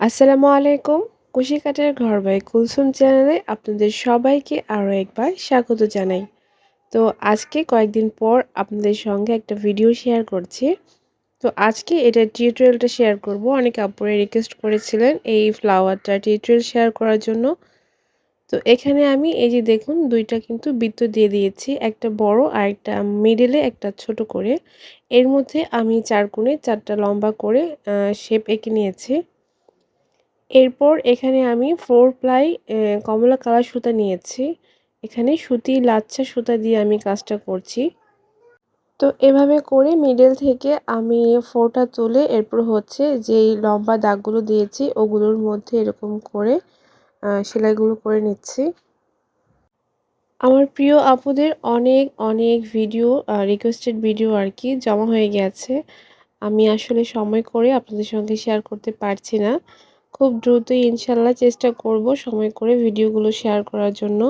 আসসালামু আলাইকুম। কুশি কাটার ঘর বাই কুলসুম চ্যানেলে আপনাদের সবাইকে আরও একবার স্বাগত জানাই। তো আজকে কয়েকদিন পর আপনাদের সঙ্গে একটা ভিডিও শেয়ার করছি। তো আজকে এটা টিউটোরিয়ালটা শেয়ার করব। অনেক আপুরে রিকোয়েস্ট করেছিলেন এই ফ্লাওয়ারটা টিউটোরিয়াল শেয়ার করার জন্য। তো এখানে আমি এই যে দেখুন, দুইটা কিন্তু বৃত্ত দিয়ে দিয়েছি, একটা বড় আর একটা মিডলে একটা ছোট করে। এর মধ্যে আমি চার কোণে চারটা লম্বা করে শেপ এঁকে নিয়েছি। এরপর এখানে আমি ফোর প্লাই কমলা কালার সুতা নিয়েছি। এখানে সুতি, লাচ্ছা সুতা দিয়ে আমি কাজটা করছি। তো এভাবে করে মিডল থেকে আমি ফোরটা তুলে এরপর হচ্ছে যেই লম্বা দাগগুলো দিয়েছি, ওগুলোর মধ্যে এরকম করে সেলাইগুলো করে নিচ্ছি। আমার প্রিয় আপুদের অনেক অনেক ভিডিও রিকোয়েস্টেড ভিডিও আর কি জমা হয়ে গেছে। আমি আসলে সময় করে আপনাদের সঙ্গে শেয়ার করতে পারছি না। খুব দ্রুতই ইনশাল্লাহ চেষ্টা করব সময় করে ভিডিওগুলো শেয়ার করার জন্য।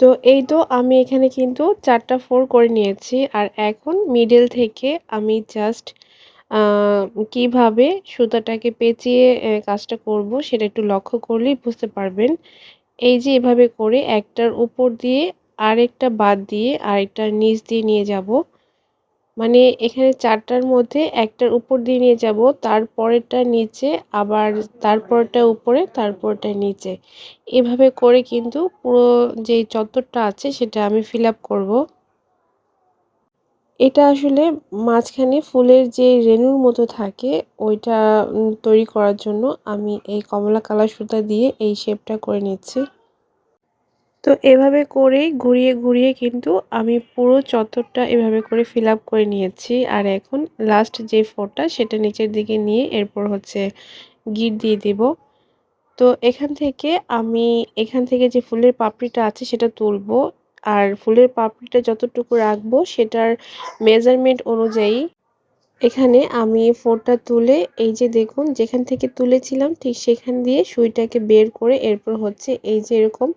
তো এই তো আমি এখানে কিন্তু চারটা ফোর করে নিয়েছি আর এখন মিডল থেকে আমি জাস্ট কীভাবে সুতাটাকে পেঁচিয়ে কাজটা করব সেটা একটু লক্ষ্য করলেই বুঝতে পারবেন। এই যে এভাবে করে একটার উপর দিয়ে আরেকটা বাদ দিয়ে আরেকটার নিচ দিয়ে নিয়ে যাব। মানে এখানে চারটার মধ্যে একটার উপর দিয়ে নিয়ে যাব, তারপরেরটা নিচে, আবার তারপরটা উপরে, তারপরটা নিচে। এভাবে করে কিন্তু পুরো যেই চত্বরটা আছে সেটা আমি ফিল আপ করব। এটা আসলে মাঝখানে ফুলের যে রেণুর মতো থাকে, ওইটা তৈরি করার জন্য আমি এই কমলা কালার সুতা দিয়ে এই শেপটা করে নিচ্ছি। তো এভাবে করেই ঘুরিয়ে ঘুরিয়ে কিন্তু আমি পুরো চত্বরটা এভাবে করে ফিল করে নিয়েছি। আর এখন লাস্ট যে ফোরটা সেটা নিচের দিকে নিয়ে এরপর হচ্ছে গিট দিয়ে দেব। তো এখান থেকে আমি এখান থেকে যে ফুলের পাপড়িটা আছে সেটা তুলবো। আর ফুলের পাপড়িটা যতটুকু রাখব সেটার মেজারমেন্ট অনুযায়ী এখানে আমি ফোরটা তুলে এই যে দেখুন, যেখান থেকে তুলেছিলাম ঠিক সেখান দিয়ে সুইটাকে বের করে এরপর হচ্ছে এই যে এরকম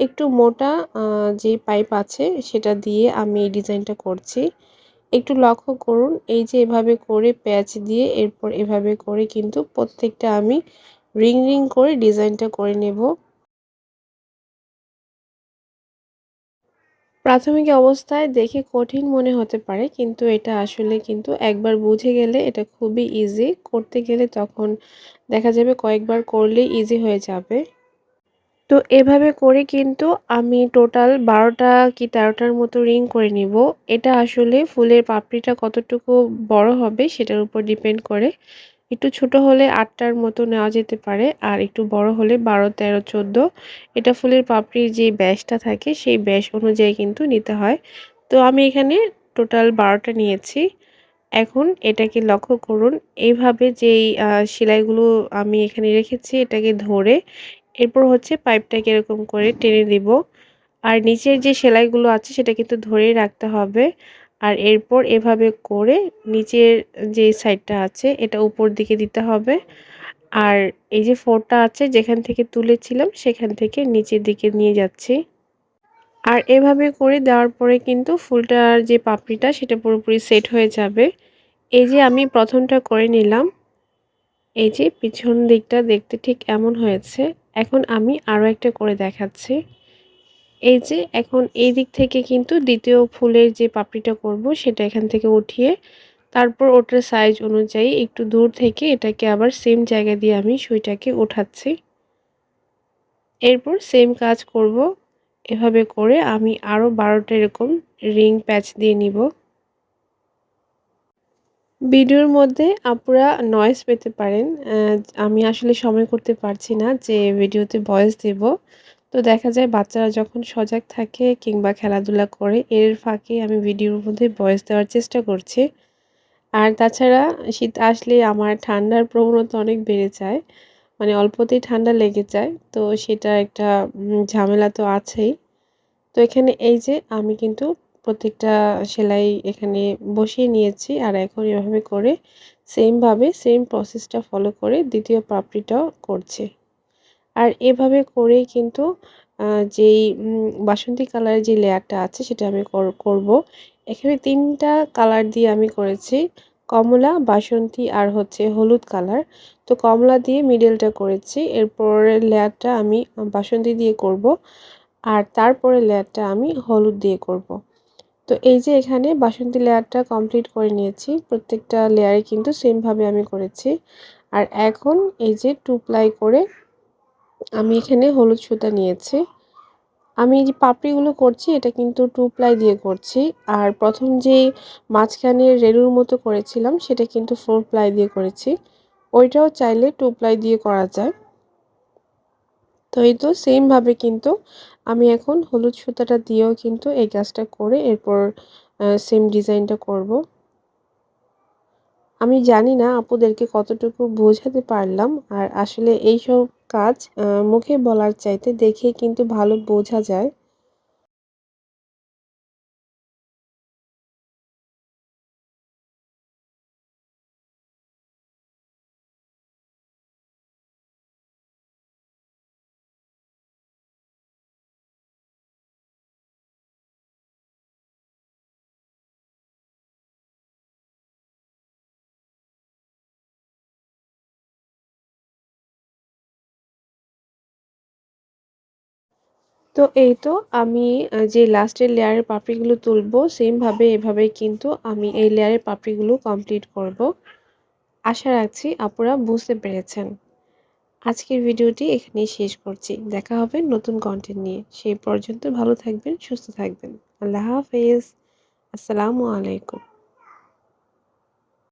একটু মোটা যে পাইপ আছে সেটা দিয়ে আমি এই ডিজাইনটা করছি। একটু লক্ষ্য করুন, এই যে এভাবে করে প্যাচ দিয়ে এরপর এভাবে করে কিন্তু প্রত্যেকটা আমি রিং রিং করে ডিজাইনটা করে নেব। প্রাথমিক অবস্থায় দেখে কঠিন মনে হতে পারে, কিন্তু এটা আসলে কিন্তু একবার বুঝে গেলে এটা খুবই ইজি করতে গেলে তখন দেখা যাবে কয়েকবার করলে ইজি হয়ে যাবে। তো এভাবে করে কিন্তু আমি টোটাল বারোটা কি তেরোটার মতো রিং করে নিব। এটা আসলে ফুলের পাপড়িটা কতটুকু বড় হবে সেটার উপর ডিপেন্ড করে। একটু ছোট হলে আটটার মতো নেওয়া যেতে পারে, আর একটু বড় হলে বারো, তেরো, চোদ্দ। এটা ফুলের পাপড়ির যে ব্যাসটা থাকে, সেই ব্যাস অনুযায়ী কিন্তু নিতে হয়। তো আমি এখানে টোটাল বারোটা নিয়েছি। এখন এটাকে লক্ষ্য করুন, এইভাবে যেই সেলাইগুলো আমি এখানে রেখেছি, এটাকে ধরে এরপর হচ্ছে পাইপটাকে এরকম করে টেনে দিব। আর নিচের যে সেলাইগুলো আছে, সেটা কিন্তু ধরেই রাখতে হবে। আর এরপর এভাবে করে নিচের যে সাইডটা আছে, এটা উপর দিকে দিতে হবে। আর এই যে ফোরটা আছে, যেখান থেকে তুলেছিলাম, সেখান থেকে নিচের দিকে নিয়ে যাচ্ছি। আর এভাবে করে দেওয়ার পরে কিন্তু ফুলটার যে পাপড়িটা, সেটা পুরোপুরি সেট হয়ে যাবে। এই যে আমি প্রথমটা করে নিলাম, এই যে পিছন দিকটা দেখতে ঠিক এমন হয়েছে। এখন আমি আরও একটা করে দেখাচ্ছি। এই যে এখন এই দিক থেকে কিন্তু দ্বিতীয় ফুলের যে পাপড়িটা করব সেটা এখান থেকে উঠিয়ে তারপর ওটার সাইজ অনুযায়ী একটু দূর থেকে এটাকে আবার সেম জায়গা দিয়ে আমি সুইটাকে উঠাচ্ছি এরপর সেম কাজ করব। এভাবে করে আমি আরও বারোটা এরকম রিং প্যাচ দিয়ে নিব। ভিডিওর মধ্যে আপুরা নয়েস পেতে পারেন। আমি আসলে সময় করতে পারছি না যে ভিডিওতে ভয়েস দেব। তো দেখা যায় বাচ্চারা যখন সজাগ থাকে কিংবা খেলাধুলা করে, এর ফাঁকে আমি ভিডিওর মধ্যে ভয়েস দেওয়ার চেষ্টা করছি। আর তাছাড়া শীত আসলে আমার ঠান্ডার প্রবণতা অনেক বেড়ে যায় মানে অল্পতেই ঠান্ডা লেগে যায়, তো সেটা একটা ঝামেলা তো আছেই। তো এখানে এই যে আমি কিন্তু প্রত্যেকটা সেলাই এখানে বসিয়ে নিয়েছি আর এখন এভাবে করে সেমভাবে সেম প্রসেসটা ফলো করে দ্বিতীয় পাপড়িটাও করছি। আর এভাবে করেই কিন্তু যেই বাসন্তী কালারের যে লেয়ারটা আছে সেটা আমি করব। এখানে তিনটা কালার দিয়ে আমি করেছি, কমলা, বাসন্তী আর হচ্ছে হলুদ কালার। তো কমলা দিয়ে মিডলটা করেছি এরপরে লেয়ারটা আমি বাসন্তী দিয়ে করব আর তারপরে লেয়ারটা আমি হলুদ দিয়ে করব। তো এই যে এখানে বাসন্তী লেয়ারটা কমপ্লিট করে নিয়েছি, প্রত্যেকটা লেয়ারে কিন্তু সেমভাবে আমি করেছি। আর এখন এই যে টু প্লাই করে আমি এখানে হলুদ সুতা নিয়েছি। আমি যে পাপড়িগুলো করছি, এটা কিন্তু টু প্লাই দিয়ে করছি। আর প্রথম যে মাঝখানে রেলুর মতো করেছিলাম, সেটা কিন্তু ফোর প্লাই দিয়ে করেছি। ওইটাও চাইলে টু প্লাই দিয়ে করা যায়। তো এই তো সেমভাবে কিন্তু আমি এখন হলুদ সুতাটা দিয়েও কিন্তু এই গাছটা করে এরপর সেম ডিজাইনটা করব। আমি জানি না, আপুদেরকে কতটুকু বোঝাতে পারলাম। আর আসলে এইসব কাজ মুখে বলার চাইতে দেখে কিন্তু ভালো বোঝা যায়। তো এই তো আমি যে লাস্টের লেয়ারের পাপড়িগুলো তুলবো সেমভাবে এভাবে কিন্তু আমি এই লেয়ারের পাপড়িগুলো কমপ্লিট করব। আশা রাখছি আপুরা বুঝতে পেরেছেন। আজকের ভিডিওটি এখানেই শেষ করছি। দেখা হবে নতুন কন্টেন্ট নিয়ে। সেই পর্যন্ত ভালো থাকবেন, সুস্থ থাকবেন। আল্লাহ হাফেজ। আসসালামু আলাইকুম।